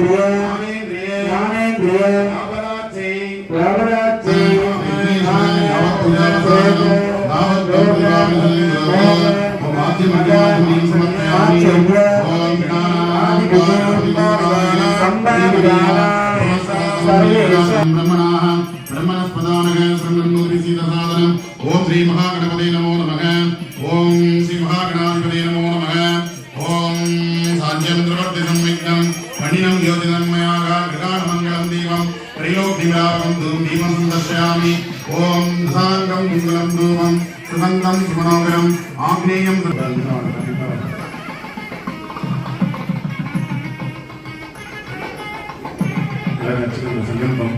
ஞானேந்திரிய ஞானேந்திரிய ஞானேந்திரிய லாபராட்சை ஓம் சாங்கம் மங்களம் தூமம் சுகந்தம் சுமனோகரம் ஆக்னேயம் சங்கல்பம்.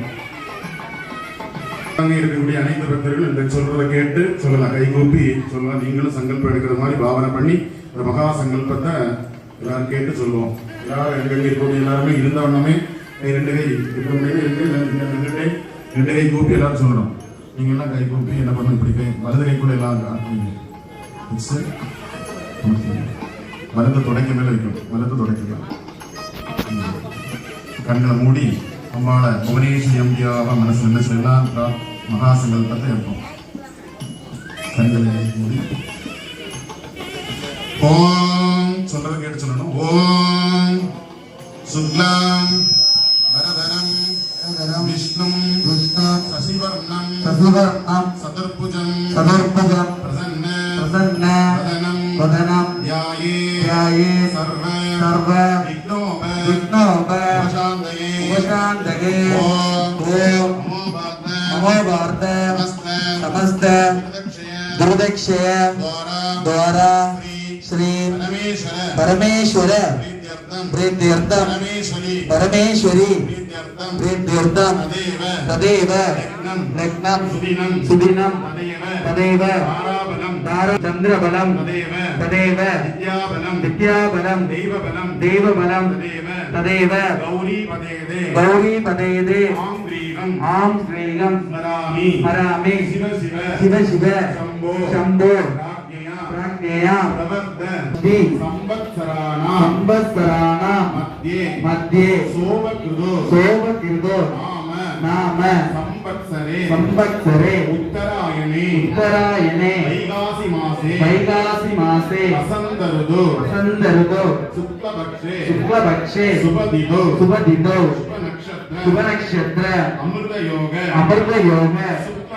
இருக்கக்கூடிய அனைத்து பக்தர்கள் இந்த சொல்றதை கேட்டு சொல்லலாம். கைகூப்பி சொல்லலாம். நீங்களும் சங்கல்பம் எடுக்கிற மாதிரி பாவனை பண்ணி ஒரு மகா சங்கல்பத்தை எல்லாரும் கேட்டு சொல்லுவோம். எல்லாரும் எங்கள் இருக்கக்கூடிய எல்லாருமே இருந்தவண்ணமே ரெண்டு கை இப்ப ரெண்டு கை ரெண்டு கை கூப்பி எல்லாரும் சொல்லணும். நீங்க எல்லாம் கை கூப்பி என்ன பண்ணணும் இப்படி கை வலது கை கூட எல்லாம் வலது தொடக்க மேல வைக்கணும். வலது தொடக்கலாம் கண்களை மூடி அம்மாளை புவனேஸ்வரி எம்ஜிஆவா மனசு என்ன சொல்லலாம் மகாசங்கல்பத்தை மகா இருக்கும் கண்களை மூடி. ஓம் सशिवर्णम् सशिवर्णम् सदुर्भुजम्। सदुर्भुजम्। प्रसन्न। प्रसन्न। वदनम् वदनम् ध्याये। ध्याये। सर्व। सर्व। विघ्नोप। विघ्नोप। उपशान्तये। उपशान्तये। ॐ ॐ नमो भारत। समस्त दुर्दक्षय द्वारा। श्री परमेश्वर। பரமேஸ்வர. பிரீத்தியர்த்தம். ததேவ. லக்னம். சுதினம். ததேவ. ததேவ. தாராபலம். தார சந்திரபலம் ததேவ. வித்யாபலம். தெய்வபலம். ததேவ. கௌரி பதேதே. ஆம் ஸ்ரீகம். ஸ்மராமி. சிவ சிவ. சம்போ. பிராக்ஞயா பிரவர்த்த ஸ்ரீ சம்பத்சராணாம் சம்பஸ்வராணாம் மத்தியே மத்தியே சோபகிருதோ சோபகிருதோ நாம நாம சம்பத்சரே சம்பத்சரே உத்தராயணே உத்தராயணே வைகாசி மாசே வைகாசி மாசே வசந்த ருது வசந்த ருதோ சுக்லபக்ஷே சுக்லபக்ஷே சுபதிதோ சுபதிதோ சுப நக்ஷத்ர சுப நக்ஷத்திர அமிர்த யோக அமிர்த யோக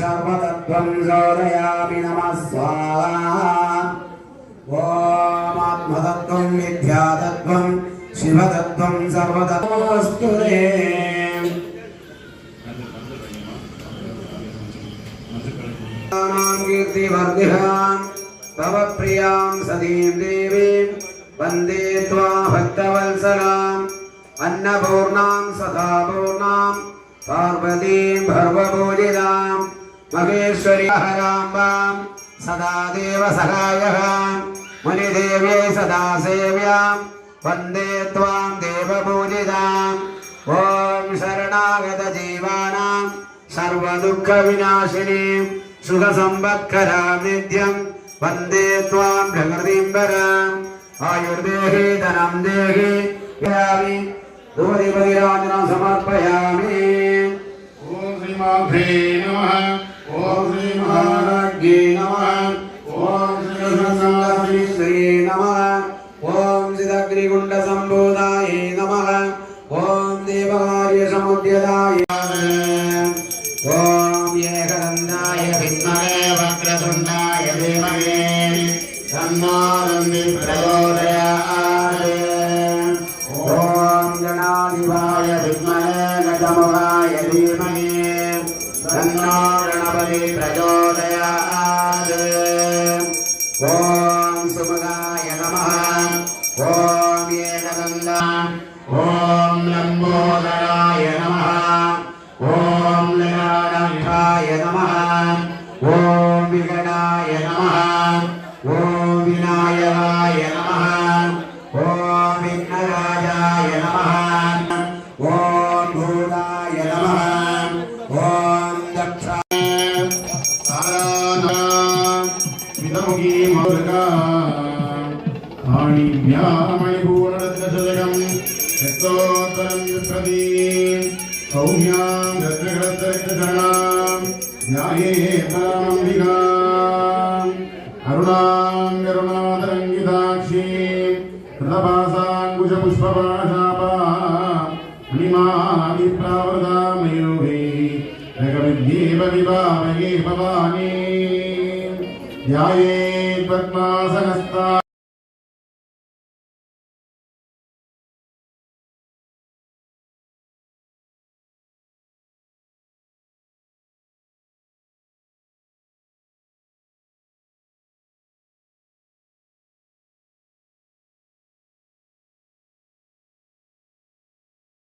सर्वतत्त्वं शोधयामि नमः स्वाहा ॐ आत्मतत्त्वं विद्यातत्त्वं शिवतत्त्वं सर्वतत्त्वमस्तु ते नाम कीर्तिवर्धिहां तव प्रियां सतीं देवीं वन्दे त्वा भक्तवत्सलाम् अन्नपूर्णां सदा पूर्णां पार्वतीं भर्वपूजितां महेश्वरी हराम्बां सदा देव सहायकां मुनिदेव्यै सदा सेव्यां वन्दे त्वां देवपूजिताम् ॐ शरणागतजीवानां सर्वदुःखविनाशिनीं सुखसम्पत्करां नित्यं वन्दे त्वां प्रकृतिं पराम् आयुर्देहि धनं देहि भूदेवगिराजनं समर्पयामि ॐ श्रीमाभ्रे नमः ॐ श्रीमहाराज्ञे नमः ॐ श्रीसंसन्दीश्वरे नमः ॐ सिदग्निकुण्डसम्बोधाय नमः ॐ देवकार्यसमुद्यदाय ఓం సుమగాయ నమ. ఓం यस्तोत्तरन्विप्रदी सौम्यां रत्नगणस्तरितधरणां न्याये परामम्बिका अरुणां करुणातरङ्गिताक्षी कृतपासाङ्कुशपुष्पपाशापा निमामि प्रावृता मयूरी रगविद्येव विभामये भवानी ध्याये पद्मासनस्ता